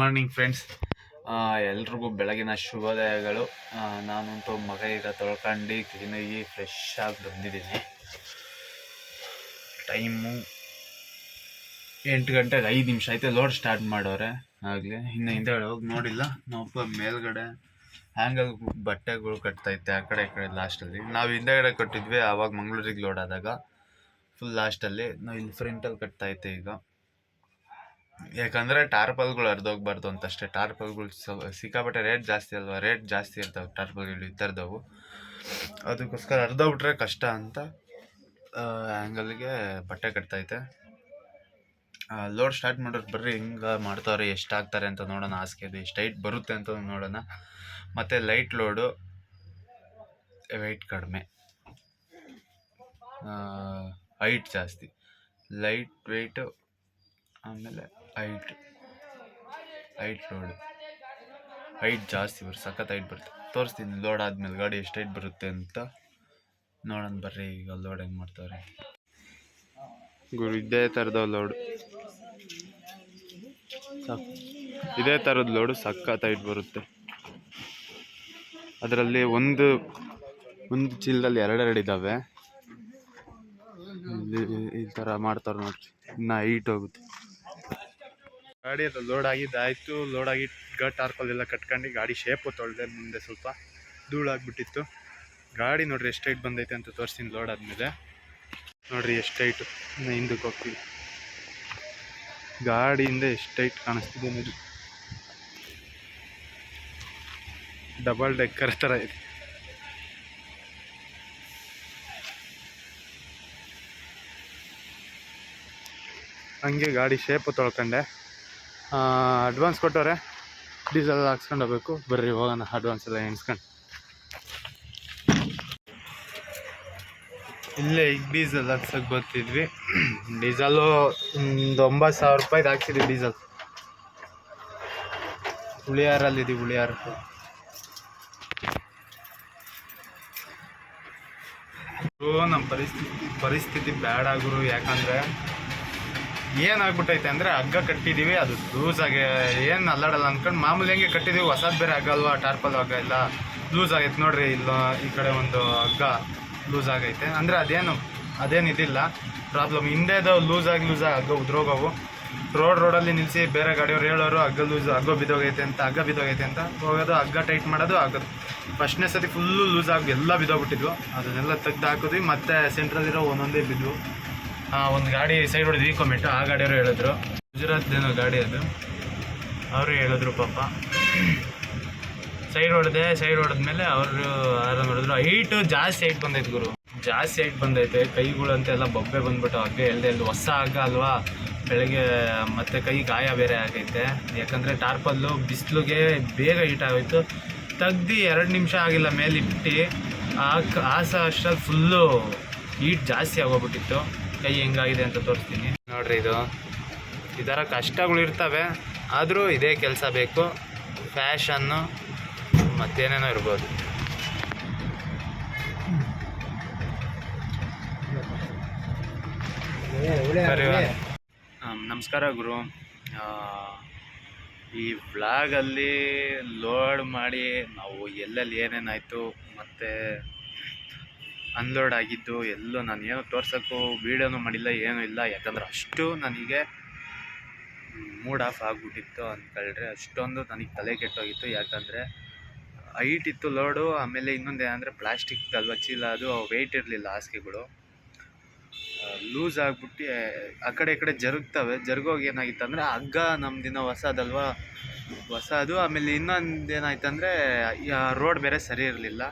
Morning friends ಎಲ್ರಿಗೂ ಬೆಳಗಿನ ಶುಭೋದಯಗಳು. ನಾನಂತೂ ಮಗ ಈಗ ತೊಳ್ಕೊಂಡು ಕ್ಲೀನಾಗಿ ಫ್ರೆಶ್ ಆಗಿ ಬಂದಿದ್ದೀನಿ. ಟೈಮು ಎಂಟು ಗಂಟೆಗೆ ಐದು ನಿಮಿಷ ಐತೆ ಲೋಡ್ ಸ್ಟಾರ್ಟ್ ಮಾಡೋರೆ. ಆಗಲಿ ಇನ್ನು ಹಿಂದೆಗಡೆ ಹೋಗಿ ನೋಡಿಲ್ಲ. ನಾವಪ್ಪ ಮೇಲ್ಗಡೆ ಹ್ಯಾಂಗಲ್ ಬಟ್ಟೆಗಳು ಕಟ್ತೈತೆ ಆ ಕಡೆ, ಈ ಕಡೆ ಲಾಸ್ಟಲ್ಲಿ ನಾವು ಹಿಂದೆಗಡೆ ಕಟ್ಟಿದ್ವಿ, ಆವಾಗ ಮಂಗಳೂರಿಗೆ ಲೋಡ್ ಆದಾಗ. ಫುಲ್ ಲಾಸ್ಟಲ್ಲಿ ನಾವು ಇಲ್ಲಿ ಫ್ರಂಟಲ್ಲಿ ಕಟ್ತೈತೆ ಈಗ. ಯಾಕಂದರೆ ಟಾರ್ಪಲ್ಗಳು ಹರಿದೋಗ್ಬಾರ್ದು ಅಂತಷ್ಟೇ. ಟಾರ್ಪಲ್ಗಳು ಸಿಕ್ಕಾಪಟ್ಟೆ ರೇಟ್ ಜಾಸ್ತಿ ಅಲ್ವಾ? ರೇಟ್ ಜಾಸ್ತಿ ಇರ್ತಾವೆ ಟಾರ್ಪಲ್ಗಳು ಈ ಥರದವು ಅದಕ್ಕೋಸ್ಕರ ಹರಿದೋಗ್ಬಿಟ್ರೆ ಕಷ್ಟ ಅಂತ ಆ್ಯಂಗಲ್ಗೆ ಬಟ್ಟೆ ಕಟ್ತೈತೆ. ಲೋಡ್ ಸ್ಟಾರ್ಟ್ ಮಾಡೋರು ಬರ್ರಿ, ಹಿಂಗೆ ಮಾಡ್ತಾವ್ರೆ, ಎಷ್ಟಾಗ್ತಾರೆ ಅಂತ ನೋಡೋಣ ಹಾಸ್ಗೆದು ಎಷ್ಟು ಹೈಟ್ ಬರುತ್ತೆ ಅಂತ ನೋಡೋಣ. ಮತ್ತು ಲೈಟ್ ಲೋಡು ವೆಯ್ಟ್ ಕಡಿಮೆ. ಹೈಟ್ ಜಾಸ್ತಿ. ಲೈಟ್ ವೆಯ್ಟು ಆಮೇಲೆ ಹೈಟ್ ಹೈಟ್ ಲೋಡ್ ಹೈಟ್ ಜಾಸ್ತಿ ಬರುತ್ತೆ ಸಖತ್ ಹೈಟ್ ಬರುತ್ತೆ. ತೋರಿಸ್ತೀನಿ, ಲೋಡ್ ಆದ್ಮೇಲೆ ಗಾಡಿ ಎಷ್ಟು ಹೈಟ್ ಬರುತ್ತೆ ಅಂತ. ನೋಡೋಣ ಬರ್ರಿ, ಈಗ ಲೋಡ್ ಹೆಂಗೆ ಮಾಡ್ತಾರೆ. ಗುರು, ಇದೇ ಥರದ ಲೋಡ್. ಇದೇ ಥರದ ಲೋಡು ಸಖತ್ ಹೈಟ್ ಬರುತ್ತೆ. ಅದರಲ್ಲಿ ಒಂದು ಒಂದು ಚೀಲದಲ್ಲಿ ಎರಡೆರಡು ಇದ್ದಾವೆ ಈ ಥರ ಮಾಡ್ತಾರೆ ನೋಡ್ರಿ, ಇನ್ನು ಹೈಟ್ ಹೋಗುತ್ತೆ. ಗಾಡಿ ಎಲ್ಲ ಲೋಡ್ ಆಗಿದ್ದಾಯ್ತು ಲೋಡ್ ಆಗಿ ಗಟ್ ಎಲ್ಲ ಕಟ್ಕೊಂಡು ಗಾಡಿ ಶೇಪು ತೊಳೆದೆ ಮುಂದೆ ಸ್ವಲ್ಪ ಧೂಳಾಗ್ಬಿಟ್ಟಿತ್ತು ಗಾಡಿ ನೋಡ್ರಿ ಎಷ್ಟು ಹೈಟ್ ಬಂದೈತೆ ಅಂತ ತೋರಿಸ್ತೀನಿ ಲೋಡ್ ಆದಮೇಲೆ. ನೋಡ್ರಿ ಎಷ್ಟು ಹಿಂದಕ್ಕೆ ಹೋಗ್ತೀವಿ. ಗಾಡಿಯಿಂದ ಎಷ್ಟು ಹೈಟ್ ಕಾಣಿಸ್ತಿದೆ ನೋಡಿ. ಡಬಲ್ ಡೆಕ್ಕರ್ ಥರ ಇದೆ. ಹಂಗೆ ಗಾಡಿ ಶೇಪು ತೊಳ್ಕೊಂಡೆ. ಅಡ್ವಾನ್ಸ್ ಕೊಟ್ಟವ್ರೆ. ಡೀಸೆಲ್ ಹಾಕ್ಸ್ಕೊಂಡು ಹೋಗ್ಬೇಕು. ಬರ್ರಿ, ಹೋಗೋಣ. ಅಡ್ವಾನ್ಸ್ ಎಲ್ಲ ಎಣಿಸ್ಕೊಂಡು. ಇಲ್ಲೇ ಈಗ ಡೀಸೆಲ್ ಹಾಕ್ಸಕ್ಕೆ ಬರ್ತಿದ್ವಿ. ಡೀಸೆಲು ಒಂದು ಒಂಬತ್ತು ಸಾವಿರ ರೂಪಾಯಿದು ಹಾಕ್ಸಿದ್ವಿ ಡೀಸೆಲ್ ಹುಳಿಯಾರಲ್ಲಿದ್ದೀವಿ ಹುಳಿಯಾರ ನಮ್ಮ ಪರಿಸ್ಥಿತಿ ಪರಿಸ್ಥಿತಿ ಬ್ಯಾಡ್ ಗುರು. ಯಾಕಂದ್ರೆ ಏನಾಗ್ಬಿಟ್ಟೈತೆ ಅಂದ್ರೆ ಹಗ್ಗ ಕಟ್ಟಿದೀವಿ, ಅದು ಲೂಸ್ ಆಗಿ, ಏನು ಅಲ್ಲಾಡಲ್ಲ ಅನ್ಕೊಂಡು ಮಾಮೂಲಿ ಹೆಂಗೆ ಕಟ್ಟಿದೀವಿ, ಹೊಸದು ಬೇರೆ ಹಗ್ಗ ಅಲ್ವಾ ಟಾರ್ಪಲ್ ಹಗ್ಗ ಎಲ್ಲ ಲೂಸ್ ಆಗೈತೆ ನೋಡ್ರಿ, ಇಲ್ಲ, ಈ ಕಡೆ ಒಂದು ಹಗ್ಗ ಲೂಸ್ ಆಗೈತೆ. ಅಂದ್ರೆ ಅದೇನು ಅದೇನು ಇದಿಲ್ಲ ಪ್ರಾಬ್ಲಮ್ ಹಿಂದೆದು ಲೂಸ್ ಆಗಿ ಲೂಸ್ ಆಗಿ ಹಗ್ಗ ಉದ್ರೋಗವು. ರೋಡ್ ರೋಡಲ್ಲಿ ನಿಲ್ಲಿಸಿ ಬೇರೆ ಗಾಡಿಯವ್ರು ಹೇಳೋರು, ಹಗ್ಗ ಲೂಸ್ ಹಗ್ಗ ಬಿದ್ದೋಗೈತೆ ಅಂತ, ಹಗ್ಗ ಬಿದ್ದೋಗೈತೆ ಅಂತ ಹೋಗೋದು, ಹಗ್ಗ ಟೈಟ್ ಮಾಡೋದು ಆಗೋದು ಫಸ್ಟ್ನೇ ಸತಿ ಫುಲ್ಲು ಲೂಸ್ ಆಗಿ ಎಲ್ಲ ಬಿದ್ದೋಗ್ಬಿಟ್ಟಿದ್ವು. ಅದನ್ನೆಲ್ಲ ತೆಗ್ದು ಹಾಕಿದ್ವಿ ಮತ್ತೆ ಸೆಂಟ್ರಲ್ಲಿರೋ ಒಂದೊಂದೇ ಬಿದ್ವು. ಒಂದು ಗಾಡಿ ಸೈಡ್ ಹೊಡೆದು ಈಕೊಮೆಂಟು ಆ ಗಾಡಿಯವರು ಹೇಳಿದ್ರು. ಗುಜರಾತ್ದೇನೋ ಗಾಡಿ ಅದು. ಅವರು ಹೇಳಿದ್ರು ಪಾಪ. ಸೈಡ್ ಹೊಡೆದೆ ಸೈಡ್ ಹೊಡೆದ್ಮೇಲೆ ಅವರು ಆರಾಮ್ ಮಾಡಿದ್ರು. ಹೈಟ್ ಜಾಸ್ತಿ ಹೈಟ್ ಬಂದೈತೆ ಗುರು. ಜಾಸ್ತಿ ಹೈಟ್ ಬಂದೈತೆ. ಕೈಗಳಂತೆ ಎಲ್ಲ ಬೊಬ್ಬೆ ಬಂದ್ಬಿಟ್ಟು ಹಗ್ಗ ಎಳ್ದೆ ಎಲ್ಲಿ ಹೊಸ ಹಗ್ಗ ಅಲ್ವಾ? ಬೆಳಗ್ಗೆ ಮತ್ತೆ ಕೈ ಗಾಯ ಬೇರೆ ಆಗೈತೆ. ಯಾಕಂದರೆ ಟಾರ್ಪಲ್ಲು, ಬಿಸಿಲಿಗೆ ಬೇಗ ಹೀಟ್ ಆಗೋಯ್ತು. ತೆಗ್ದು ಎರಡು ನಿಮಿಷ ಆಗಿಲ್ಲ ಮೇಲೆ ಇಟ್ಟು. ಆ ಕಾಸ ಅಷ್ಟ ಫುಲ್ಲು ಹೀಟ್ ಜಾಸ್ತಿ ಆಗೋಗ್ಬಿಟ್ಟಿತ್ತು. ಕೈ ಹೆಂಗಾಗಿದೆ ಅಂತ ತೋರಿಸ್ತೀನಿ. ನೋಡ್ರಿ ಇದು. ಈ ಥರ ಕಷ್ಟಗಳು ಇರ್ತವೆ. ಆದರೂ ಇದೇ ಕೆಲಸ ಬೇಕು. ಫ್ಯಾಷನ್ನು ಮತ್ತೇನೇನೋ ಇರ್ಬೋದು. ನಮಸ್ಕಾರ ಗುರು. ಈ ವ್ಲಾಗಲ್ಲಿ ಲೋಡ್ ಮಾಡಿ ನಾವು ಎಲ್ಲೆಲ್ಲಿ ಏನೇನಾಯಿತು ಮತ್ತು ಅನ್ಲೋಡ್ ಆಗಿದ್ದು, ಎಲ್ಲೂ ನಾನು ಏನೂ ತೋರ್ಸೋಕ್ಕೂ ವೀಡಿಯೋನೂ ಮಾಡಿಲ್ಲ, ಏನೂ ಇಲ್ಲ. ಯಾಕಂದ್ರೆ ಅಷ್ಟು ನನಗೆ ಮೂಡ್ ಆಫ್ ಆಗಿಬಿಟ್ಟಿತ್ತು ಅಂದ್ಕೊಳ್ರೆ ಅಷ್ಟೊಂದು ನನಗೆ ತಲೆ ಕೆಟ್ಟೋಗಿತ್ತು. ಯಾಕಂದರೆ ಹೈಟ್ ಇತ್ತು ಲೋಡು ಆಮೇಲೆ ಇನ್ನೊಂದು ಏನಂದರೆ ಪ್ಲಾಸ್ಟಿಕ್ ಅಲ್ವ, ಚೀಲ ಅದು ವೆಯ್ಟ್ ಇರಲಿಲ್ಲ ಹಾಸಿಗೆಗಳು. ಲೂಸ್ ಆಗಿಬಿಟ್ಟು, ಆ ಕಡೆ ಈ ಕಡೆ ಜರುಗ್ತವೆ. ಜರುಗೋಗಿ ಏನಾಗಿತ್ತು ಅಂದರೆ, ಹಗ್ಗ ನಮ್ಮದಿನ ಹೊಸದಲ್ವಾ? ಹೊಸದು, ಆಮೇಲೆ ಇನ್ನೊಂದು ಏನಾಯ್ತಂದರೆ ರೋಡ್ ಬೇರೆ ಸರಿ ಇರಲಿಲ್ಲ.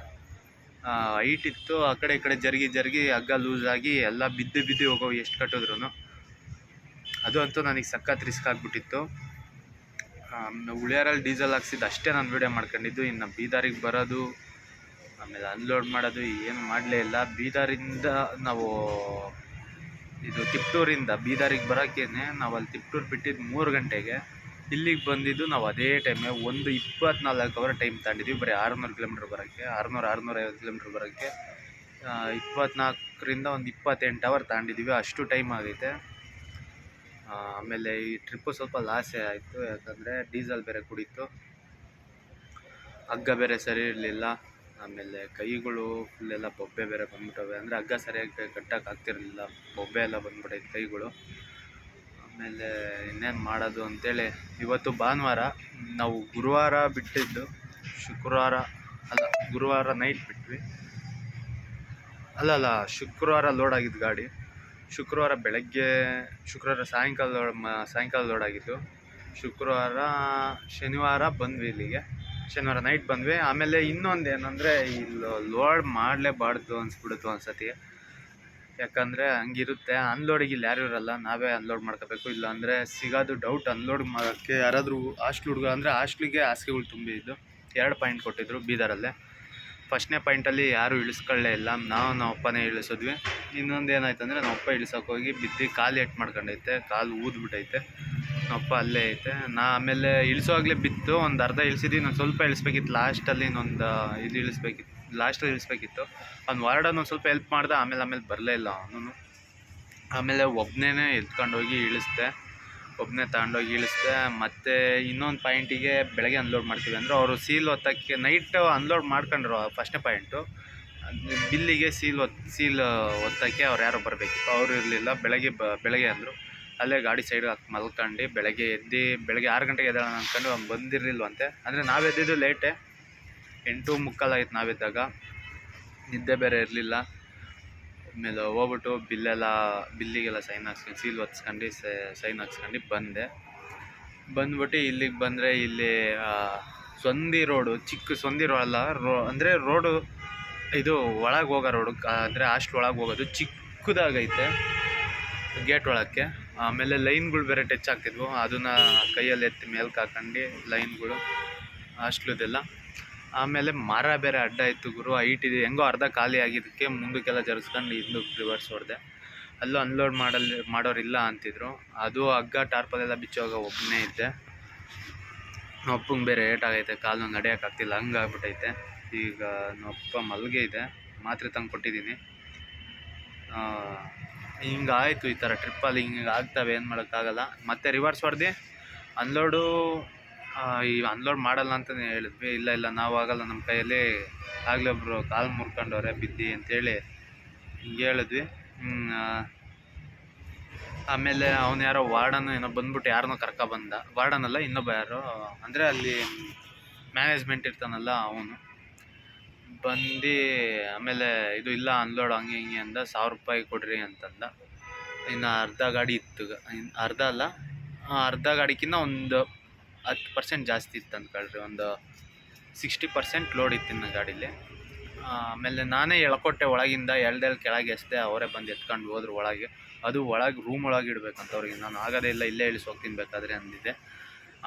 ಹೈಟ್ ಇತ್ತು, ಆ ಕಡೆ ಈ ಕಡೆ ಜರುಗಿ ಜರುಗಿ ಹಗ್ಗ ಲೂಸ್ ಆಗಿ ಎಲ್ಲ ಬಿದ್ದು ಬಿದ್ದು ಹೋಗೋ ಎಷ್ಟು ಕಟ್ಟಿದ್ರು ಅದು ಅಂತೂ ನನಗೆ ಸಖತ್ ರಿಸ್ಕ್ ಆಗಿಬಿಟ್ಟಿತ್ತು. ಉಳಿಯಾರಲ್ಲಿ ಡೀಸೆಲ್ ಹಾಕ್ಸಿದ್ದು ಅಷ್ಟೇ ನಾನು ವೀಡಿಯೋ ಮಾಡ್ಕೊಂಡಿದ್ದು. ಇನ್ನು ಬೀದಾರಿಗೆ ಬರೋದು, ಆಮೇಲೆ ಅನ್ಲೋಡ್ ಮಾಡೋದು ಏನು ಮಾಡಲೇ ಇಲ್ಲ. ಬೀದಾರಿಂದ ನಾವು ಇದು ತಿಪ್ಟೂರಿಂದ, ಬೀದರಿಗೆ ಬರೋಕ್ಕೇನೆ ನಾವು ಅಲ್ಲಿ ತಿಪ್ಟೂರು ಬಿಟ್ಟಿದ್ದು ಮೂರು ಗಂಟೆಗೆ. ಇಲ್ಲಿಗೆ ಬಂದಿದ್ದು ನಾವು ಅದೇ ಟೈಮೇ ಒಂದು ಇಪ್ಪತ್ನಾಲ್ಕು ಅವರ್ ಟೈಮ್ ತಗೊಂಡಿದ್ವಿ. ಬರೀ ಆರುನೂರು ಕಿಲೋಮೀಟ್ರ್ ಬರೋಕ್ಕೆ, ಆರುನೂರು ಆರುನೂರೈವತ್ತು ಕಿಲೋಮೀಟ್ರ್ ಬರೋಕ್ಕೆ. ಇಪ್ಪತ್ನಾಲ್ಕರಿಂದ ಒಂದು ಇಪ್ಪತ್ತೆಂಟು ಅವರ್ ತಗೊಂಡಿದ್ದೀವಿ ಅಷ್ಟು ಟೈಮ್ ಆಗೈತೆ. ಆಮೇಲೆ ಈ ಟ್ರಿಪ್ಪು ಸ್ವಲ್ಪ ಲಾಸೇ ಆಯಿತು. ಯಾಕಂದರೆ ಡೀಸೆಲ್ ಬೇರೆ ಕುಡೀತು. ಹಗ್ಗ ಬೇರೆ ಸರಿ ಇರಲಿಲ್ಲ. ಆಮೇಲೆ ಕೈಗಳು ಫುಲ್ಲೆಲ್ಲ ಬೊಬ್ಬೆ ಬೇರೆ ಬಂದ್ಬಿಟ್ಟವೆ. ಅಂದರೆ ಹಗ್ಗ ಸರಿಯಾಗಿ ಕಟ್ಟಕ್ಕೆ ಆಗ್ತಿರಲಿಲ್ಲ. ಬೊಬ್ಬೆ ಎಲ್ಲ ಬಂದ್ಬಿಟ್ಟೈತೆ ಕೈಗಳು. ಆಮೇಲೆ ಇನ್ನೇನು ಮಾಡೋದು ಅಂತೇಳಿ, ಇವತ್ತು ಭಾನುವಾರ ನಾವು ಗುರುವಾರ ಬಿಟ್ಟಿದ್ದು ಶುಕ್ರವಾರ ಅಲ್ಲ, ಗುರುವಾರ ನೈಟ್ ಬಿಟ್ವಿ. ಅಲ್ಲ ಅಲ್ಲ ಶುಕ್ರವಾರ ಲೋಡ್ ಆಗಿದ್ದು ಗಾಡಿ. ಶುಕ್ರವಾರ ಬೆಳಗ್ಗೆ, ಶುಕ್ರವಾರ ಸಾಯಂಕಾಲ ಲೋಡ್ ಸಾಯಂಕಾಲ ಲೋಡ್ ಆಗಿದ್ದು. ಶುಕ್ರವಾರ, ಶನಿವಾರ ಬಂದ್ವಿ ಇಲ್ಲಿಗೆ. ಶನಿವಾರ ನೈಟ್ ಬಂದ್ವಿ. ಆಮೇಲೆ ಇನ್ನೊಂದು ಏನಂದರೆ ಇಲ್ಲಿ ಲೋಡ್ ಮಾಡಲೇಬಾರ್ದು ಅನ್ಸ್ಬಿಡುತ್ತು ಒಂದ್ಸತಿ. ಯಾಕಂದರೆ ಹಂಗಿರುತ್ತೆ ಅನ್ಲೋಡಿಗೆ ಇಲ್ಲಿ ಯಾರು ಇರಲ್ಲ ನಾವೇ ಅನ್ಲೋಡ್ ಮಾಡ್ಕೋಬೇಕು. ಇಲ್ಲ ಅಂದರೆ ಸಿಗೋದು ಡೌಟ್ ಅನ್ಲೋಡ್ ಮಾಡೋಕ್ಕೆ ಯಾರಾದರೂ ಹಾಸ್ಟ್ಲ್ ಹುಡುಗ ಅಂದರೆ ಹಾಸ್ಟ್ಲಿಗೆ ಹಾಸಿಗೆಗಳು ತುಂಬಿದ್ದು ಎರಡು ಪಾಯಿಂಟ್ ಕೊಟ್ಟಿದ್ರು ಬೀದರಲ್ಲೇ. ಫಸ್ಟ್ನೇ ಪಾಯಿಂಟಲ್ಲಿ ಯಾರೂ ಇಳಿಸ್ಕೊಳ್ಳೇ ಇಲ್ಲ. ನಾವು ನಮ್ಮ ಅಪ್ಪನೇ ಇಳಿಸಿದ್ವಿ. ಇನ್ನೊಂದು ಏನಾಯ್ತು ಅಂದರೆ ನಮ್ಮ ಅಪ್ಪ ಇಳಿಸೋಕೆ ಹೋಗಿ ಬಿದ್ದು ಕಾಲು ಎಟ್ ಮಾಡ್ಕೊಂಡೈತೆ, ಕಾಲು ಊದ್ಬಿಟ್ಟೈತೆ ನಮ್ಮ ಅಪ್ಪ ಅಲ್ಲೇ ಐತೆ. ನಾ ಆಮೇಲೆ ಇಳಿಸೋವಾಗಲೇ ಬಿತ್ತು. ಒಂದು ಅರ್ಧ ಇಳಿಸಿದ್ವಿ ನಾನು ಸ್ವಲ್ಪ ಇಳಿಸ್ಬೇಕಿತ್ತು. ಲಾಸ್ಟಲ್ಲಿ ಇನ್ನೊಂದು, ಇದು ಇಳಿಸ್ಬೇಕಿತ್ತು. ಲಾಸ್ಟಲ್ಲಿ ಇಳಿಸ್ಬೇಕಿತ್ತು ಅವ್ನು ವಾರ್ಡನ್ ಒಂದು ಸ್ವಲ್ಪ ಹೆಲ್ಪ್ ಮಾಡ್ದೆ, ಆಮೇಲೆ ಆಮೇಲೆ ಬರಲೇ ಇಲ್ಲ ಅವನು ಆಮೇಲೆ ಒಬ್ಬನೇ ಎತ್ಕೊಂಡೋಗಿ ಇಳಿಸ್ದೆ. ಒಬ್ಬನೇ ತಗೊಂಡೋಗಿ ಇಳಿಸ್ದೆ. ಮತ್ತು ಇನ್ನೊಂದು ಪಾಯಿಂಟಿಗೆ ಬೆಳಗ್ಗೆ ಅನ್ಲೋಡ್ ಮಾಡ್ತೀವಿ ಅಂದರೆ ಅವರು ಸೀಲ್ ಒತ್ತಕ್ಕೆ ನೈಟ್ ಅನ್ಲೋಡ್ ಮಾಡ್ಕೊಂಡ್ರು ಫಸ್ಟ್ನೇ ಪಾಯಿಂಟು ಬಿಲ್ಲಿಗೆ ಸೀಲ್ ಒತ್ ಸೀಲ್ ಒತ್ತಕ್ಕೆ ಅವ್ರು ಯಾರೋ ಬರಬೇಕಿತ್ತು. ಅವರು ಇರಲಿಲ್ಲ. ಬೆಳಗ್ಗೆ ಬ, ಬೆಳಗ್ಗೆ ಅಂದರು. ಅಲ್ಲೇ ಗಾಡಿ ಸೈಡ್ ಹಾಕಿ ಮಲ್ಕೊಂಡು ಬೆಳಗ್ಗೆ ಎದ್ದು, ಬೆಳಗ್ಗೆ ಆರು ಗಂಟೆಗೆ ಎದ್ದಾಳ ಅಂದ್ಕೊಂಡು ಅವ್ನು ಬಂದಿರಲಿಲ್ವಂತೆ. ಅಂದರೆ ನಾವು ಎದ್ದಿದ್ದು ಲೇಟೇ ಎಂಟು ಮುಕ್ಕಾಲಾಗಿತ್ತು ನಾವಿದ್ದಾಗ. ನಿದ್ದೆ ಬೇರೆ ಇರಲಿಲ್ಲ. ಆಮೇಲೆ ಹೋಗ್ಬಿಟ್ಟು ಬಿಲ್ಲೆಲ್ಲ, ಬಿಲ್ಲಿಗೆಲ್ಲ ಸೈನ್ ಹಾಕ್ಸ್ಕೊಂಡು, ಸೀಲ್ ಒತ್ಸ್ಕೊಂಡು ಸೈನ್ ಹಾಕ್ಸ್ಕೊಂಡು ಬಂದೆ. ಬಂದ್ಬಿಟ್ಟು ಇಲ್ಲಿಗೆ ಬಂದರೆ ಇಲ್ಲಿ ಸೊಂದಿ ರೋಡು, ಚಿಕ್ಕ ಸೊಂದಿ ರೋಡ್ ಅಲ್ಲ, ರೋ, ಅಂದರೆ ರೋಡು ಇದು ಒಳಗೆ ಹೋಗೋ ರೋಡು ಅಂದರೆ ಹಾಸ್ಟ್ಲ್ ಒಳಗೆ ಹೋಗೋದು ಚಿಕ್ಕದಾಗೈತೆ ಗೇಟ್ ಒಳಕ್ಕೆ. ಆಮೇಲೆ ಲೈನ್ಗಳು ಬೇರೆ ಟಚ್ ಆಗ್ತಿದ್ವು. ಅದನ್ನ ಕೈಯಲ್ಲಿ ಎತ್ತಿ ಮೇಲ್ಗೆ ಹಾಕೊಂಡು ಲೈನ್ಗಳು ಹಾಸ್ಟ್ಲದೆಲ್ಲ ಆಮೇಲೆ ಮರ ಬೇರೆ ಅಡ್ಡ ಇತ್ತು ಗುರು ಹೈಟ್ ಇದೆ ಹೆಂಗೋ ಅರ್ಧ ಖಾಲಿ ಆಗಿದ್ದಕ್ಕೆ ಮುಂದಕ್ಕೆಲ್ಲ ಜರಸ್ಕೊಂಡು ಹಿಂದಕ್ಕೆ ರಿವರ್ಸ್ ಹೊಡೆದೆ. ಅಲ್ಲೂ ಅನ್ಲೋಡ್ ಮಾಡಲ್, ಮಾಡೋರಿಲ್ಲ ಅಂತಿದ್ರು. ಅದು ಹಗ್ಗ ಟಾರ್ಪಲೆಲ್ಲ ಬಿಚ್ಚೋಗ ಒಬ್ಬನೇ ಇದ್ದೆ. ನೊಪ್ಪಂಗೆ ಬೇರೆ ಏಟಾಗೈತೆ ಕಾಲು ನಡೆಯೋಕ್ಕಾಗ್ತಿಲ್ಲ ಹಂಗಾಗ್ಬಿಟ್ಟೈತೆ ಈಗ ನೊಪ್ಪ ಮಲ್ಗೆ ಇದೆ, ಮಾತ್ರೆ ತಂದು ಕೊಟ್ಟಿದ್ದೀನಿ ಹಿಂಗಾಯಿತು ಈ ಥರ ಟ್ರಿಪ್ಪಲ್ಲಿ ಹಿಂಗೆ ಆಗ್ತವೆ, ಏನು ಮಾಡೋಕ್ಕಾಗಲ್ಲ. ಮತ್ತೆ ರಿವರ್ಸ್ ಹೊಡೆದು ಅನ್ಲೋಡು ಈ ಅನ್ಲೋಡ್ ಮಾಡಲ್ಲ ಅಂತಲೇ ಹೇಳಿದ್ವಿ. ಇಲ್ಲ ಇಲ್ಲ, ನಾವು ಆಗಲ್ಲ, ನಮ್ಮ ಕೈಯಲ್ಲಿ ಆಗಲೇ ಒಬ್ಬರು ಕಾಲು ಮುರ್ಕೊಂಡವ್ರೆ, ಬಿದ್ದು ಅಂತೇಳಿ ಹಿಂಗೆ ಹೇಳಿದ್ವಿ. ಆಮೇಲೆ ಅವನು ಯಾರೋ ವಾರ್ಡನ್ ಏನೋ ಬಂದ್ಬಿಟ್ಟು ಯಾರನ್ನೋ ಕರ್ಕೊ ಬಂದ. ವಾರ್ಡನ್ ಅಲ್ಲ, ಇನ್ನೊಬ್ಬ ಯಾರೋ. ಅಂದರೆ ಅಲ್ಲಿ ಮ್ಯಾನೇಜ್ಮೆಂಟ್ ಇರ್ತಾನಲ್ಲ ಅವನು. ಬಂದು ಆಮೇಲೆ ಇದು ಇಲ್ಲ, ಅನ್ಲೋಡ್ ಹಂಗೆ ಹಿಂಗೆ ಅಂದ, ಸಾವಿರ ರೂಪಾಯಿ ಕೊಡ್ರಿ ಅಂತಂದ. ಇನ್ನು ಅರ್ಧ ಗಾಡಿ ಇತ್ತು. ಅರ್ಧ ಅಲ್ಲ ಅರ್ಧ ಗಾಡಿಕಿನ್ನ ಒಂದು ಹತ್ತು ಪರ್ಸೆಂಟ್ ಜಾಸ್ತಿ ಇತ್ತು ಅಂದ್ಕೊಳ್ರಿ ಒಂದು ಸಿಕ್ಸ್ಟಿ ಪರ್ಸೆಂಟ್ ಲೋಡ್ ಇತ್ತು ನನ್ನ ಗಾಡೀಲಿ ಆಮೇಲೆ ನಾನೇ ಎಳ್ಕೊಟ್ಟೆ ಒಳಗಿಂದ, ಎಳ್ದೆಳ್ ಕೆಳಗೆ ಎಸ್ದೆ ಅವರೇ ಬಂದು ಎತ್ಕೊಂಡು ಹೋದ್ರು ಒಳಗೆ. ಅದು ಒಳಗೆ ರೂಮ್ ಒಳಗೆ ಇಡಬೇಕಂತ ಅವ್ರಿಗೆ ನಾನು ಆಗೋದೇ ಇಲ್ಲ, ಇಲ್ಲೇ ಇಳಿಸಿ ಹೋಗ್ತೀನಿ ಬೇಕಾದ್ರೆ ಅಂದಿದ್ದೆ.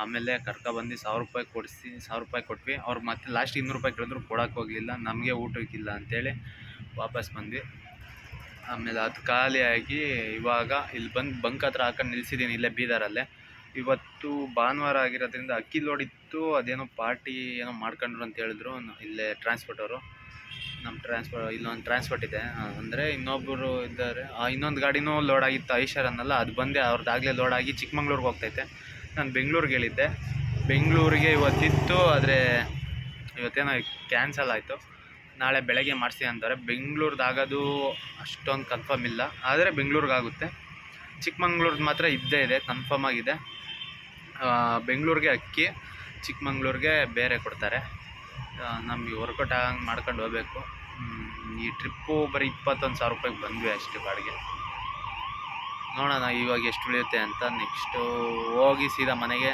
ಆಮೇಲೆ ಕರ್ಕೊಬಂದು ಸಾವಿರ ರೂಪಾಯಿ ಕೊಡಿಸಿ, ಸಾವಿರ ರೂಪಾಯಿ ಕೊಟ್ವಿ. ಅವ್ರು ಮತ್ತೆ ಲಾಸ್ಟ್ ಇನ್ನೂರು ರೂಪಾಯಿ ಕೇಳಿದ್ರು, ಕೊಡೋಕೆ ಹೋಗಲಿಲ್ಲ, ನಮಗೆ ಊಟಕ್ಕಿಲ್ಲ ಅಂತೇಳಿ ವಾಪಸ್ ಬಂದ್ವಿ. ಆಮೇಲೆ ಅದು ಖಾಲಿಯಾಗಿ ಇವಾಗ ಇಲ್ಲಿ ಬಂದು, ಬಂಕ್ ಹತ್ರ ಹಾಕೊಂಡು ನಿಲ್ಸಿದ್ದೀನಿ ಇಲ್ಲೇ ಬೀದರಲ್ಲೇ ಇವತ್ತು ಭಾನುವಾರ ಆಗಿರೋದ್ರಿಂದ ಅಕ್ಕಿ ಲೋಡ್ ಇತ್ತು ಅದೇನೋ ಪಾರ್ಟಿ ಏನೋ ಮಾಡ್ಕೊಂಡ್ರು ಅಂತ ಹೇಳಿದ್ರು ಇಲ್ಲೇ ಟ್ರಾನ್ಸ್ಪೋರ್ಟ್ ಅವರು. ನಮ್ಮ ಟ್ರಾನ್ಸ್ಪೋರ್ಟ್ ಇಲ್ಲೊಂದು ಟ್ರಾನ್ಸ್ಪೋರ್ಟ್ ಇದೆ. ಅಂದರೆ ಇನ್ನೊಬ್ಬರು ಇದ್ದಾರೆ. ಆ, ಇನ್ನೊಂದು ಗಾಡಿನೂ ಲೋಡ್ ಆಗಿತ್ತು ಐಷರ್ ಅನ್ನಲ್ಲ ಅದು ಬಂದೆ ಅವ್ರದ್ದಾಗಲೇ ಲೋಡ್ ಆಗಿ ಚಿಕ್ಕಮಂಗ್ಳೂರಿಗೆ ಹೋಗ್ತೈತೆ. ನಾನು ಬೆಂಗಳೂರಿಗೆ ಹೇಳಿದ್ದೆ. ಬೆಂಗಳೂರಿಗೆ ಇವತ್ತಿತ್ತು, ಆದರೆ ಇವತ್ತೇನೋ ಕ್ಯಾನ್ಸಲ್ ಆಯಿತು. ನಾಳೆ ಬೆಳಗ್ಗೆ ಮಾಡಿಸಿ ಅಂತಾರೆ. ಬೆಂಗಳೂರ್ದಾಗೋದು ಅಷ್ಟೊಂದು ಕನ್ಫರ್ಮ್ ಇಲ್ಲ. ಆದರೆ ಬೆಂಗಳೂರಿಗೆ ಆಗುತ್ತೆ. ಚಿಕ್ಕಮಂಗ್ಳೂರ್ದು ಮಾತ್ರ ಇದ್ದೇ ಇದೆ ಕನ್ಫರ್ಮ್ ಆಗಿದೆ. ಬೆಂಗಳೂರಿಗೆ ಅಕ್ಕಿ, ಚಿಕ್ಕಮಂಗ್ಳೂರಿಗೆ ಬೇರೆ ಕೊಡ್ತಾರೆ. ನಮಗೆ ವರ್ಕೌಟ್ ಆಗಂಗೆ ಮಾಡ್ಕೊಂಡು ಹೋಗ್ಬೇಕು. ಈ ಟ್ರಿಪ್ಪು ಬರೀ ಇಪ್ಪತ್ತೊಂದು ಸಾವಿರ ರೂಪಾಯಿಗೆ ಬಂದ್ವಿ ಅಷ್ಟೇ ಬಾಡಿಗೆ. ನೋಡೋಣ ಇವಾಗ ಎಷ್ಟು ಉಳಿಯುತ್ತೆ ಅಂತ ನೆಕ್ಸ್ಟು ಹೋಗಿ ಸೀದಾ ಮನೆಗೆ.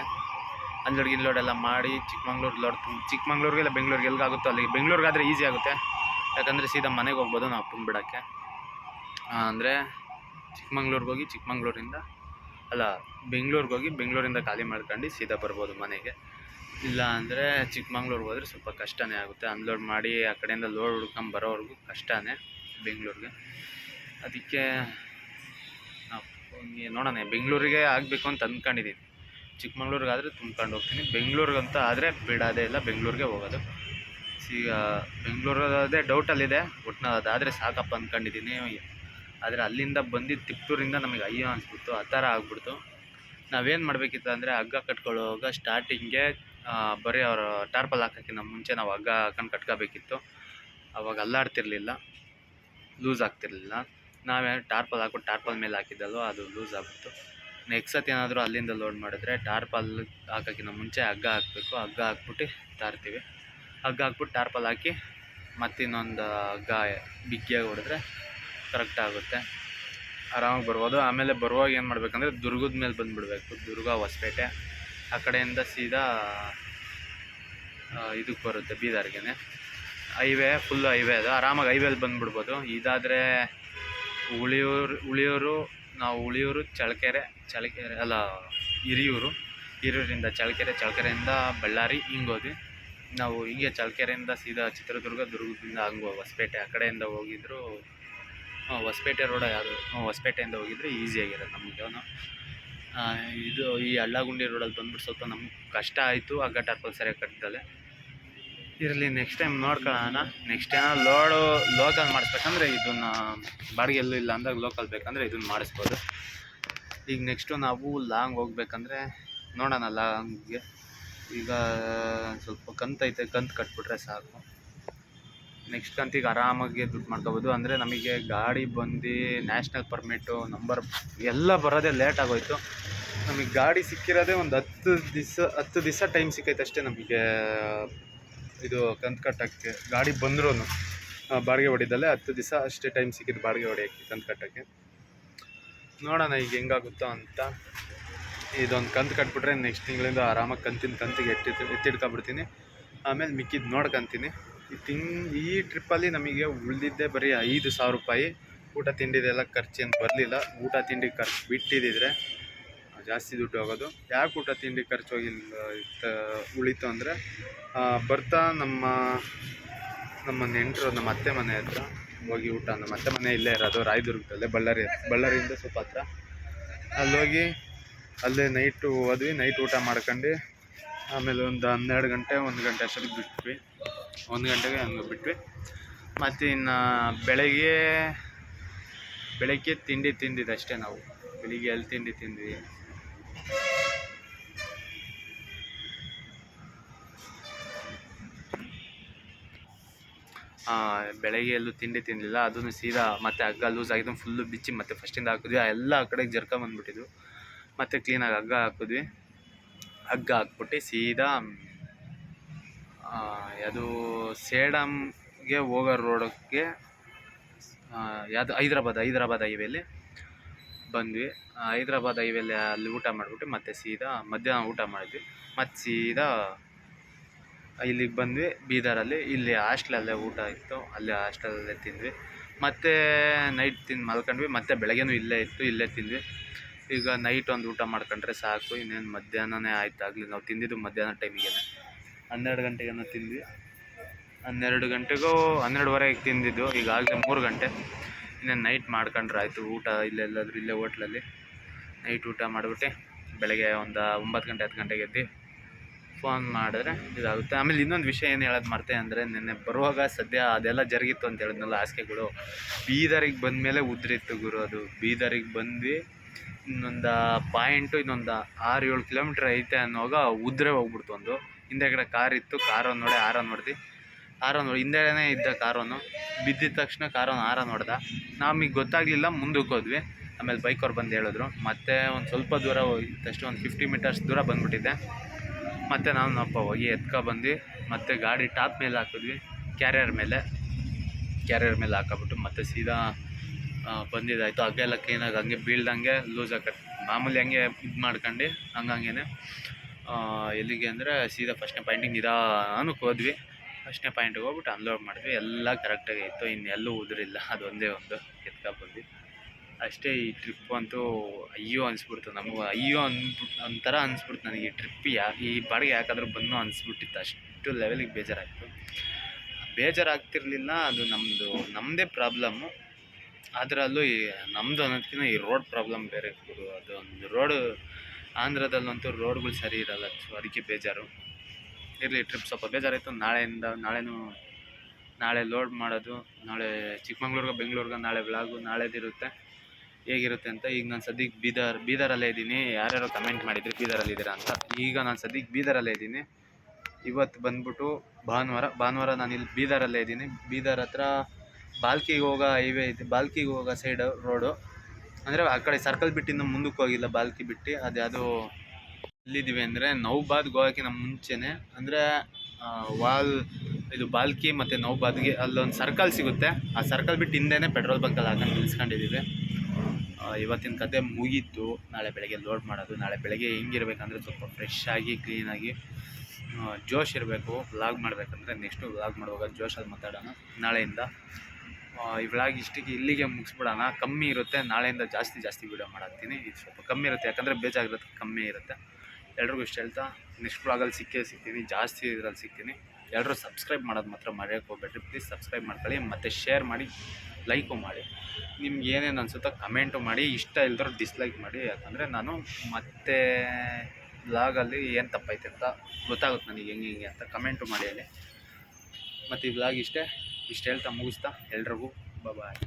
ಅನ್ಲೋಡ್ ಗಿನ್ಲೋಡ್ ಎಲ್ಲ ಮಾಡಿ ಚಿಕ್ಕಮಂಗ್ಳೂರು ಲೋಡ್ ಚಿಕ್ಕಮಂಗ್ಳೂರಿಗೆ ಇಲ್ಲ ಬೆಂಗಳೂರಿಗೆ ಎಲ್ಲಿಗಾಗುತ್ತೋ ಅಲ್ಲಿಗೆ. ಬೆಂಗಳೂರಿಗಾದರೆ ಈಸಿ ಆಗುತ್ತೆ. ಯಾಕಂದರೆ ಸೀದಾ ಮನೆಗೆ ಹೋಗ್ಬೋದು ನಾವು ಅಪ್ಪನ ಬಿಡೋಕ್ಕೆ ಅಂದರೆ ಚಿಕ್ಕಮಂಗ್ಳೂರಿಗೆ ಹೋಗಿ ಚಿಕ್ಕಮಂಗ್ಳೂರಿಂದ ಅಲ್ಲ ಬೆಂಗಳೂರಿಗೆ ಹೋಗಿ ಬೆಂಗಳೂರಿಂದ ಖಾಲಿ ಮಾಡ್ಕೊಂಡು ಸೀದಾ ಬರ್ಬೋದು ಮನೆಗೆ. ಇಲ್ಲ ಅಂದರೆ ಚಿಕ್ಕಮಂಗ್ಳೂರಿಗೆ ಹೋದರೆ ಸ್ವಲ್ಪ ಕಷ್ಟನೇ ಆಗುತ್ತೆ. ಅನ್ಲೋಡ್ ಮಾಡಿ ಆ ಕಡೆಯಿಂದ ಲೋಡ್ ಹುಡ್ಕೊಂಡು ಬರೋವರೆಗೂ ಕಷ್ಟನೇ ಬೆಂಗಳೂರಿಗೆ. ಅದಕ್ಕೆ ನೋಡೋಣ, ಬೆಂಗಳೂರಿಗೆ ಆಗಬೇಕು ಅಂತ ಅಂದ್ಕೊಂಡಿದ್ದೀನಿ ಚಿಕ್ಕಮಂಗ್ಳೂರಿಗಾದರೆ ತುಂಬ್ಕೊಂಡು ಹೋಗ್ತೀನಿ. ಬೆಂಗಳೂರಿಗಂತ ಆದರೆ ಬಿಡೋದೇ ಇಲ್ಲ, ಬೆಂಗಳೂರಿಗೆ ಹೋಗೋದು. ಈಗ ಬೆಂಗಳೂರದೇ ಡೌಟಲ್ಲಿದೆ ಒಟ್ಟಿನ ಅದಾದರೆ ಸಾಕಪ್ಪ ಅಂದ್ಕೊಂಡಿದ್ದೀನಿ ಆದರೆ ಅಲ್ಲಿಂದ ಬಂದಿದ್ದ ತಿಪ್ಪೂರಿಂದ ನಮಗೆ ಅಯ್ಯೋ ಅನಿಸ್ಬಿಡ್ತು, ಆ ಥರ ಆಗ್ಬಿಡ್ತು. ನಾವೇನು ಮಾಡಬೇಕಿತ್ತು ಅಂದರೆ ಹಗ್ಗ ಕಟ್ಕೊಳ್ಳುವಾಗ ಸ್ಟಾರ್ಟಿಂಗೆ ಬರೀ ಅವರು ಟಾರ್ಪಲ್ ಹಾಕೋಕ್ಕಿಂತ ಮುಂಚೆ ನಾವು ಹಗ್ಗ ಹಾಕೊಂಡು ಕಟ್ಕೋಬೇಕಿತ್ತು. ಅವಾಗ ಅಲ್ಲಾಡ್ತಿರ್ಲಿಲ್ಲ ಲೂಸ್ ಆಗ್ತಿರ್ಲಿಲ್ಲ. ನಾವೇನು ಟಾರ್ಪಲ್ ಹಾಕ್ಬಿಟ್ಟು ಟಾರ್ಪಲ್ ಮೇಲೆ ಹಾಕಿದ್ದಲ್ವ, ಅದು ಲೂಸ್ ಆಗ್ಬಿಟ್ಟು ನೆಕ್ಸ್ಟ್ ಸತಿ ಏನಾದರೂ ಅಲ್ಲಿಂದ ಲೋಡ್ ಮಾಡಿದ್ರೆ ಟಾರ್ಪಲ್ ಹಾಕೋಕ್ಕಿಂತ ಮುಂಚೆ ಹಗ್ಗ ಹಾಕಬೇಕು, ಹಗ್ಗ ಹಾಕ್ಬಿಟ್ಟು ತಾರ್ತೀವಿ. ಹಗ್ಗ ಹಾಕ್ಬಿಟ್ಟು ಟಾರ್ಪಲ್ ಹಾಕಿ ಮತ್ತಿನ್ನೊಂದು ಹಗ್ಗ ಬಿಗ್ಗಿಯಾಗಿ ಹೊಡೆದ್ರೆ ಕರೆಕ್ಟ್ ಆಗುತ್ತೆ. ಆರಾಮಾಗಿ ಬರ್ಬೋದು. ಆಮೇಲೆ ಬರುವಾಗ ಏನು ಮಾಡಬೇಕಂದ್ರೆ ದುರ್ಗದ ಮೇಲೆ ಬಂದುಬಿಡ್ಬೇಕು. ದುರ್ಗ ಹೊಸಪೇಟೆ. ಆ ಕಡೆಯಿಂದ ಸೀದಾ ಇದಕ್ಕೆ ಬರುತ್ತೆ ಬೀದರ್ಗೆ ಹೈವೇ ಫುಲ್ ಹೈವೇ ಅದು. ಆರಾಮಾಗಿ ಹೈವೇಲಿ ಬಂದುಬಿಡ್ಬೋದು. ಇದಾದರೆ ಉಳಿಯೂರು ಉಳಿಯೂರು, ನಾವು ಉಳಿಯೂರು, ಚಳ್ಳಕೆರೆ ಚಳ್ಳಕೆರೆ ಅಲ್ಲ, ಹಿರಿಯೂರು. ಹಿರಿಯೂರಿಂದ ಚಳಕೆರೆ ಚಳ್ಳಕೆರೆಯಿಂದ ಬಳ್ಳಾರಿ ಹಿಂಗೆ ಹೋದ್ವಿ ನಾವು ಹೀಗೆ ಚಳ್ಳಕೆರೆಯಿಂದ ಸೀದಾ ಚಿತ್ರದುರ್ಗ, ದುರ್ಗದಿಂದ ಹಂಗೆ ಹೊಸಪೇಟೆ ಆ ಕಡೆಯಿಂದ ಹೋಗಿದ್ರು ಹೊಸಪೇಟೆ ರೋಡ ಯಾವುದು? ಹೊಸಪೇಟೆಯಿಂದ ಹೋಗಿದ್ರೆ ಈಸಿಯಾಗಿರೋದು ನಮಗೆ ಇದು ಈ ಹಳ್ಳಗುಂಡಿ ರೋಡಲ್ಲಿ ಬಂದ್ಬಿಟ್ಟು ಸ್ವಲ್ಪ ನಮ್ಗೆ ಕಷ್ಟ ಆಯಿತು ಹಗ್ಗ ಟಾರ್ಪಲ್ ಸರಿಯಾಗಿ ಕಟ್ಟಿದ್ದಲೆ ಇರಲಿ ನೆಕ್ಸ್ಟ್ ಟೈಮ್ ನೋಡ್ಕೊಳ್ಳೋಣ ನೆಕ್ಸ್ಟ್ ಏನೋ ಲೋಡು ಲೋಕಲ್ ಮಾಡಿಸ್ಬೇಕಂದ್ರೆ ಇದನ್ನು ಬಾಡಿಗೆ ಎಲ್ಲೂ ಇಲ್ಲ ಅಂದಾಗ ಲೋಕಲ್ ಬೇಕಂದರೆ ಇದನ್ನು ಮಾಡಿಸ್ಬೋದು. ಈಗ ನೆಕ್ಸ್ಟು ನಾವು ಲಾಂಗ್ ಹೋಗ್ಬೇಕಂದ್ರೆ ನೋಡೋಣ ಲಾಂಗ್ಗೆ ಈಗ ಸ್ವಲ್ಪ ಕಂತೈತೆ, ಕಂತು ಕಟ್ಬಿಟ್ರೆ ಸಾಕು. ನೆಕ್ಸ್ಟ್ ಕಂತಿಗೆ ಆರಾಮಾಗಿ ದುಡ್ಡು ಮಾಡ್ಕೋಬೋದು. ಅಂದರೆ ನಮಗೆ ಗಾಡಿ ಬಂದು ನ್ಯಾಷನಲ್ ಪರ್ಮಿಟು ನಂಬರ್ ಎಲ್ಲ ಬರೋದೇ ಲೇಟ್ ಆಗೋಯ್ತು. ನಮಗೆ ಗಾಡಿ ಸಿಕ್ಕಿರೋದೇ ಒಂದು ಹತ್ತು ದಿವಸ ಹತ್ತು ದಿವಸ ಟೈಮ್ ಸಿಕ್ಕೈತೆ ಅಷ್ಟೇ ನಮಗೆ, ಇದು ಕಂತು ಕಟ್ಟೋಕ್ಕೆ ಗಾಡಿ ಬಂದ್ರೂ ಬಾಡಿಗೆ ಹೊಡಿದಲ್ಲೇ ಹತ್ತು ದಿವಸ ಅಷ್ಟೇ ಟೈಮ್ ಸಿಕ್ಕಿದ್ದು ಬಾಡಿಗೆ ಹೊಡಿಯೋಕ್ಕೆ ಕಂತು ಕಟ್ಟೋಕ್ಕೆ ನೋಡೋಣ ಈಗ ಹೆಂಗಾಗುತ್ತೋ ಅಂತ. ಇದೊಂದು ಕಂತು ಕಟ್ಬಿಟ್ರೆ ನೆಕ್ಸ್ಟ್ ತಿಂಗಳಿಂದ ಆರಾಮಾಗಿ ಕಂತಿನ ಕಂತಿಗೆ ಎತ್ತಿ, ಎತ್ತಿಡ್ಕೊಬಿಡ್ತೀನಿ. ಆಮೇಲೆ ಮಿಕ್ಕಿದ್ದು ನೋಡ್ಕೊಂತೀನಿ. ಈ ತಿಂಗ್, ಈ ಟ್ರಿಪ್ಪಲ್ಲಿ ನಮಗೆ ಉಳಿದಿದ್ದೆ ಬರೀ ಐದು ಸಾವಿರ ರೂಪಾಯಿ. ಊಟ ತಿಂಡಿದೆಲ್ಲ ಖರ್ಚೇನು ಬರಲಿಲ್ಲ. ಊಟ ತಿಂಡಿ ಖರ್ಚು ಬಿಟ್ಟಿದ್ದಿದ್ರೆ ಜಾಸ್ತಿ ದುಡ್ಡು ಹೋಗೋದು. ಯಾಕೆ ಊಟ ತಿಂಡಿ ಖರ್ಚು ಹೋಗಿಲ್ಲ ಉಳಿತು ಅಂದರೆ ಬರ್ತಾ ನಮ್ಮ ನಮ್ಮ ನೆಂಟರು, ನಮ್ಮ ಅತ್ತೆ ಮನೆ ಹತ್ರ ಹೋಗಿ ಊಟ. ನಮ್ಮ ಅತ್ತೆ ಮನೆ ಇಲ್ಲೇ ಇರೋದು, ರಾಯದುರ್ಗದಲ್ಲೇ, ಬಳ್ಳಾರಿ, ಬಳ್ಳಾರಿಯಿಂದ ಸ್ವಲ್ಪ ಹತ್ರ ಅಲ್ಲೋಗಿ ಅಲ್ಲೇ ನೈಟು ಹೋದ್ವಿ. ನೈಟ್ ಊಟ ಮಾಡ್ಕೊಂಡು ಆಮೇಲೆ ಒಂದು ಹನ್ನೆರಡು ಗಂಟೆ, ಒಂದು ಗಂಟೆ ಅಷ್ಟೊತ್ತಿಗೆ ಬಿಟ್ವಿ. ಒಂದು ಗಂಟೆಗೆ ಹಂಗೆ ಬಿಟ್ವಿ. ಮತ್ತು ಇನ್ನು ಬೆಳಗ್ಗೆ ಬೆಳಗ್ಗೆ ತಿಂಡಿ ತಿಂದಿದ್ದು ಅಷ್ಟೇ ನಾವು. ಬೆಳಿಗ್ಗೆ ಎಲ್ಲಿ ತಿಂಡಿ ತಿಂದ್ವಿ? ಬೆಳಗ್ಗೆ ಎಲ್ಲೂ ತಿಂಡಿ ತಿನ್ನಲಿಲ್ಲ ಅದನ್ನು ಸೀದಾ ಮತ್ತೆ ಹಗ್ಗ ಲೂಸ್ ಆಗಿದ್ದು ಫುಲ್ಲು ಬಿಚ್ಚಿ ಮತ್ತೆ ಫಸ್ಟಿಂದ ಹಾಕಿದ್ವಿ. ಎಲ್ಲ ಆ ಕಡೆಗೆ ಜರ್ಕೊಂಬಂದ್ಬಿಟ್ಟಿದ್ವು ಮತ್ತೆ ಕ್ಲೀನಾಗಿ ಹಗ್ಗ ಹಾಕಿದ್ವಿ. ಹಗ್ಗ ಹಾಕ್ಬಿಟ್ಟು ಸೀದಾ ಅದು ಸೇಡಮ್ಗೆ ಹೋಗೋ ರೋಡಕ್ಕೆ ಯಾವುದು, ಹೈದ್ರಾಬಾದ್ ಹೈದ್ರಾಬಾದ್ ಹೈವೇಲಿ ಬಂದ್ವಿ. ಹೈದ್ರಾಬಾದ್ ಹೈವೇಲಿ ಅಲ್ಲಿ ಊಟ ಮಾಡಿಬಿಟ್ಟು ಮತ್ತೆ ಸೀದಾ ಮಧ್ಯಾಹ್ನ ಊಟ ಮಾಡಿದ್ವಿ. ಮತ್ತು ಸೀದಾ ಇಲ್ಲಿಗೆ ಬಂದ್ವಿ, ಬೀದರಲ್ಲಿ. ಇಲ್ಲಿ ಹಾಸ್ಟ್ಲಲ್ಲೇ ಊಟ ಇತ್ತು, ಅಲ್ಲೇ ಹಾಸ್ಟೆಲಲ್ಲೇ ತಿಂದ್ವಿ. ಮತ್ತೆ ನೈಟ್ ತಿಂದು ಮಲ್ಕೊಂಡ್ವಿ, ಮತ್ತೆ ಬೆಳಗ್ಗೆನೂ ಇಲ್ಲೇ ಇತ್ತು, ಇಲ್ಲೇ ತಿಂದ್ವಿ. ಈಗ ನೈಟ್ ಒಂದು ಊಟ ಮಾಡ್ಕೊಂಡ್ರೆ ಸಾಕು, ಇನ್ನೇನು ಮಧ್ಯಾಹ್ನನೇ ಆಯ್ತು ನಾವು ತಿಂದಿದ್ದು ಮಧ್ಯಾಹ್ನ ಟೈಮಿಗೆ ಹನ್ನೆರಡು ಗಂಟೆಗೇನೋ ತಿಂದ್ವಿ. ಹನ್ನೆರಡು ಗಂಟೆಗೂ ಹನ್ನೆರಡುವರೆಗೆ ತಿಂದಿದ್ದು. ಈಗಾಗಲೇ ಮೂರು ಗಂಟೆ. ಇನ್ನೇನು ನೈಟ್ ಮಾಡ್ಕೊಂಡ್ರೆ. ಆಯಿತು, ಊಟ ಇಲ್ಲೆಲ್ಲಾದರೂ ಇಲ್ಲೇ ಹೋಟ್ಲಲ್ಲಿ. ನೈಟ್ ಊಟ ಮಾಡಿಬಿಟ್ಟು ಬೆಳಗ್ಗೆ ಒಂದು ಒಂಬತ್ತು ಗಂಟೆ, ಹತ್ತು ಗಂಟೆಗೆ ಎದ್ದು ಫೋನ್ ಮಾಡಿದ್ರೆ ಇದಾಗುತ್ತೆ. ಆಮೇಲೆ ಇನ್ನೊಂದು ವಿಷಯ ಏನು ಹೇಳೋದು ಮಾಡ್ತೆ ಅಂದರೆ, ನಿನ್ನೆ ಬರುವಾಗ ಸದ್ಯ ಅದೆಲ್ಲ ಜರುಗಿತ್ತು ಅಂತ ಹೇಳಿದ್ನಲ್ಲ ಹಾಸಿಗೆಗಳು. ಬೀದರಿಗೆ ಬಂದ ಮೇಲೆ ಉದ್ರಿತ್ತು ಗುರು ಅದು. ಬೀದರಿಗೆ ಬಂದು ಇನ್ನೊಂದು ಪಾಯಿಂಟು ಇನ್ನೊಂದು ಆರು ಏಳು ಕಿಲೋಮೀಟ್ರ್ ಐತೆ ಅನ್ನೋವಾಗ ಉದ್ರೆ ಹೋಗ್ಬಿಡ್ತು ಒಂದು. ಹಿಂದೆಗಡೆ ಕಾರ್ ಇತ್ತು ಕಾರನ್ನು ನೋಡಿ ಆರನ್ ನೋಡ್ದು ಆರನ್ ನೋಡಿ ಹಿಂದೆನೇ ಇದ್ದ ಕಾರನ್ನು. ಬಿದ್ದಿದ ತಕ್ಷಣ ಕಾರನ್ನು ಆರನ್ ನೋಡ್ದ ನಮಗೆ ಗೊತ್ತಾಗಲಿಲ್ಲ ಮುಂದಕ್ಕೆ ಹೋದ್ವಿ. ಆಮೇಲೆ ಬೈಕವ್ರು ಬಂದು ಹೇಳಿದ್ರು. ಮತ್ತೆ ಒಂದು ಸ್ವಲ್ಪ ದೂರ ಹೋಗಿದ್ದಷ್ಟು ಒಂದು ಫಿಫ್ಟಿ ಮೀಟರ್ಸ್ ದೂರ ಬಂದುಬಿಟ್ಟಿದ್ದೆ. ಮತ್ತು ನಾವು ನಪ್ಪ ಹೋಗಿ ಎತ್ಕೊ ಬಂದು ಮತ್ತೆ ಗಾಡಿ ಟಾಪ್ ಮೇಲೆ ಹಾಕಿದ್ವಿ, ಕ್ಯಾರಿಯರ್ ಮೇಲೆ. ಕ್ಯಾರಿಯರ್ ಮೇಲೆ ಹಾಕಬಿಟ್ಟು ಮತ್ತೆ ಸೀದಾ ಬಂದಿದ್ದಾಯಿತು. ಹಗ್ಗ ಎಲ್ಲ ಕ್ಲೀನಾಗಿ ಹಂಗೆ ಬೀಳ್ದಂಗೆ ಲೂಸ್ ಹಾಕಿ ಮಾಮೂಲಿ ಹಂಗೆ ಇದು ಮಾಡ್ಕೊಂಡು ಹಂಗಂಗೆ ಎಲ್ಲಿಗೆ ಅಂದರೆ ಸೀದಾ ಫಸ್ಟ್ನೇ ಪಾಯಿಂಟಿಗೆ ನಿಧಾನಕ್ಕೆ ಹೋದ್ವಿ. ಫಸ್ಟ್ನೇ ಪಾಯಿಂಟಿಗೆ ಹೋಗ್ಬಿಟ್ಟು ಅನ್ಲೋಡ್ ಮಾಡಿದ್ವಿ. ಎಲ್ಲ ಕರೆಕ್ಟಾಗಿ ಇತ್ತು ಇನ್ನೆಲ್ಲೂ ಉದುರಿಲ್ಲ. ಅದೊಂದೇ ಒಂದು ಬಂದ್ವಿ ಅಷ್ಟೇ ಈ ಟ್ರಿಪ್ ಅಂತೂ ಅಯ್ಯೋ ಅನಿಸ್ಬಿಡ್ತು ನಮಗೂ. ಅಯ್ಯೋ ಅನ್ಬಿಟ್ಟು ಒಂಥರ ಅನಿಸ್ಬಿಡ್ತು ನನಗೆ ಈ ಟ್ರಿಪ್ ಯಾ, ಈ ಬಾಡಿಗೆ ಯಾಕಾದ್ರೂ ಬಂದು ಅನಿಸ್ಬಿಟ್ಟಿತ್ತು. ಅಷ್ಟು ಲೆವೆಲಿಗೆ ಬೇಜಾರಾಯಿತು. ಬೇಜಾರಾಗ್ತಿರ್ಲಿಲ್ಲ. ಅದು ನಮ್ಮದು ನಮ್ಮದೇ ಪ್ರಾಬ್ಲಮ್ಮು ಅದರಲ್ಲೂ ಈ ನಮ್ಮದು ಅನ್ನೋದಕ್ಕಿಂತ ಈ ರೋಡ್ ಪ್ರಾಬ್ಲಮ್ ಬೇರೆ ಅದು ಒಂದು ರೋಡು ಆಂಧ್ರದಲ್ಲಂತೂ ರೋಡ್ಗಳು ಸರಿ ಇರಲ್ಲ, ಸೊ ಅದಕ್ಕೆ ಬೇಜಾರು. ಇರಲಿ ಟ್ರಿಪ್ ಸ್ವಲ್ಪ ಬೇಜಾರಾಯಿತು. ನಾಳೆಯಿಂದ, ನಾಳೆನೂ, ನಾಳೆ ಲೋಡ್ ಮಾಡೋದು, ನಾಳೆ ಚಿಕ್ಕಮಂಗ್ಳೂರ್ಗೆ, ಬೆಂಗಳೂರ್ಗೆ, ನಾಳೆ ವ್ಲಾಗು ನಾಳೆದಿರುತ್ತೆ. ಹೇಗಿರುತ್ತೆ ಅಂತ ಈಗ ನಾನು ಸದ್ಯಕ್ಕೆ ಬೀದರ್, ಬೀದರಲ್ಲೇ ಇದ್ದೀನಿ. ಯಾರ್ಯಾರೋ ಕಮೆಂಟ್ ಮಾಡಿದ್ರಿ ಬೀದರಲ್ಲಿದ್ದೀರಾ ಅಂತ. ಈಗ ನಾನು ಸದ್ಯಕ್ಕೆ ಬೀದರಲ್ಲೇ ಇದ್ದೀನಿ. ಇವತ್ತು ಬಂದ್ಬಿಟ್ಟು ಭಾನುವಾರ ಭಾನುವಾರ ನಾನು ಇಲ್ಲಿ ಬೀದರಲ್ಲೇ ಇದ್ದೀನಿ. ಬೀದರ್ ಹತ್ರ ಬಾಲ್ಕಿಗೆ ಹೋಗೋ ಹೈವೇ ಇದೆ, ಬಾಲ್ಕಿಗೆ ಹೋಗೋ ಸೈಡ್ ರೋಡು ಅಂದರೆ ಆ ಕಡೆ ಸರ್ಕಲ್ ಬಿಟ್ಟು ಇನ್ನು ಮುಂದಕ್ಕೆ ಹೋಗಿಲ್ಲ, ಬಾಲ್ಕಿ ಬಿಟ್ಟು. ಅದು ಯಾವುದೋ ಎಲ್ಲಿದ್ದೀವಿ ಅಂದರೆ ಗೋವಾಕ್ಕೆ ನಮ್ಮ ಮುಂಚೆನೆ. ಅಂದರೆ ವಾಲ್, ಇದು ಬಾಲ್ಕಿ ಮತ್ತು ನೌಬಾದ್ಗೆ ಅಲ್ಲೊಂದು ಸರ್ಕಲ್ ಸಿಗುತ್ತೆ. ಆ ಸರ್ಕಲ್ ಬಿಟ್ಟು ಹಿಂದೆನೇ ಪೆಟ್ರೋಲ್ ಬಂಕಲ್ಲಿ ಹಾಕೊಂಡು ನಿಲ್ಸ್ಕೊಂಡಿದ್ದೀವಿ. ಇವತ್ತಿನ ಕತೆ ಮುಗೀತು. ನಾಳೆ ಬೆಳಗ್ಗೆ ಲೋಡ್ ಮಾಡೋದು. ನಾಳೆ ಬೆಳಗ್ಗೆ ಹೆಂಗಿರ್ಬೇಕಂದ್ರೆ ಸ್ವಲ್ಪ ಫ್ರೆಶ್ ಆಗಿ ಕ್ಲೀನಾಗಿ ಜೋಶ್ ಇರಬೇಕು. ವ್ಲಾಗ್ ಮಾಡಬೇಕಂದ್ರೆ ನೆಕ್ಸ್ಟು ವ್ಲಾಗ್ ಮಾಡುವಾಗ ಜೋಶಲ್ಲಿ ಮಾತಾಡೋಣ. ನಾಳೆಯಿಂದ ಈ ವ್ಲಾಗ್ ಇಷ್ಟಿಗೆ ಇಲ್ಲಿಗೆ ಮುಗಿಸ್ಬಿಡೋಣ. ಕಮ್ಮಿ ಇರುತ್ತೆ, ನಾಳೆಯಿಂದ ಜಾಸ್ತಿ ಜಾಸ್ತಿ ವೀಡಿಯೋ ಮಾಡಾಕ್ತೀನಿ. ಇದು ಸ್ವಲ್ಪ ಕಮ್ಮಿ ಇರುತ್ತೆ, ಯಾಕಂದರೆ ಬೇಜಾಗಿರುತ್ತೆ ಕಮ್ಮಿ ಇರುತ್ತೆ. ಎಲ್ರಿಗೂ ಇಷ್ಟ ಹೇಳ್ತಾ ನೆಕ್ಸ್ಟ್ ವ್ಲಾಗಲ್ಲಿ ಸಿಕ್ಕೇ ಸಿಗ್ತೀನಿ, ಜಾಸ್ತಿ ಇದರಲ್ಲಿ ಸಿಗ್ತೀನಿ. ಎಲ್ಲರೂ ಸಬ್ಸ್ಕ್ರೈಬ್ ಮಾಡೋದು ಮಾತ್ರ ಮರೆಯೋಕೆ ಹೋಗ್ಬೇಡ್ರಿ. ಪ್ಲೀಸ್ ಸಬ್ಸ್ಕ್ರೈಬ್ ಮಾಡ್ಕೊಳ್ಳಿ, ಮತ್ತು ಶೇರ್ ಮಾಡಿ ಲೈಕು ಮಾಡಿ. ನಿಮ್ಗೆ ಏನೇನು ಅನಿಸುತ್ತೋ ಕಮೆಂಟು ಮಾಡಿ, ಇಷ್ಟ ಇಲ್ದರೂ ಡಿಸ್ಲೈಕ್ ಮಾಡಿ. ಯಾಕಂದರೆ ನಾನು ಮತ್ತೆ ವ್ಲಾಗಲ್ಲಿ ಏನು ತಪ್ಪೈತೆ ಅಂತ ಗೊತ್ತಾಗುತ್ತೆ ನನಗೆ ಹೆಂಗೆ ಹೆಂಗೆ ಅಂತ ಕಮೆಂಟು ಮಾಡಿ ಅಲ್ಲಿ. ಮತ್ತು ಈ ವ್ಲಾಗ್ ಇಷ್ಟೇ. ಇಷ್ಟು ಹೇಳ್ತಾ ಮುಗಿಸ್ತಾ ಎಲ್ರಿಗೂ ಬಾಯ್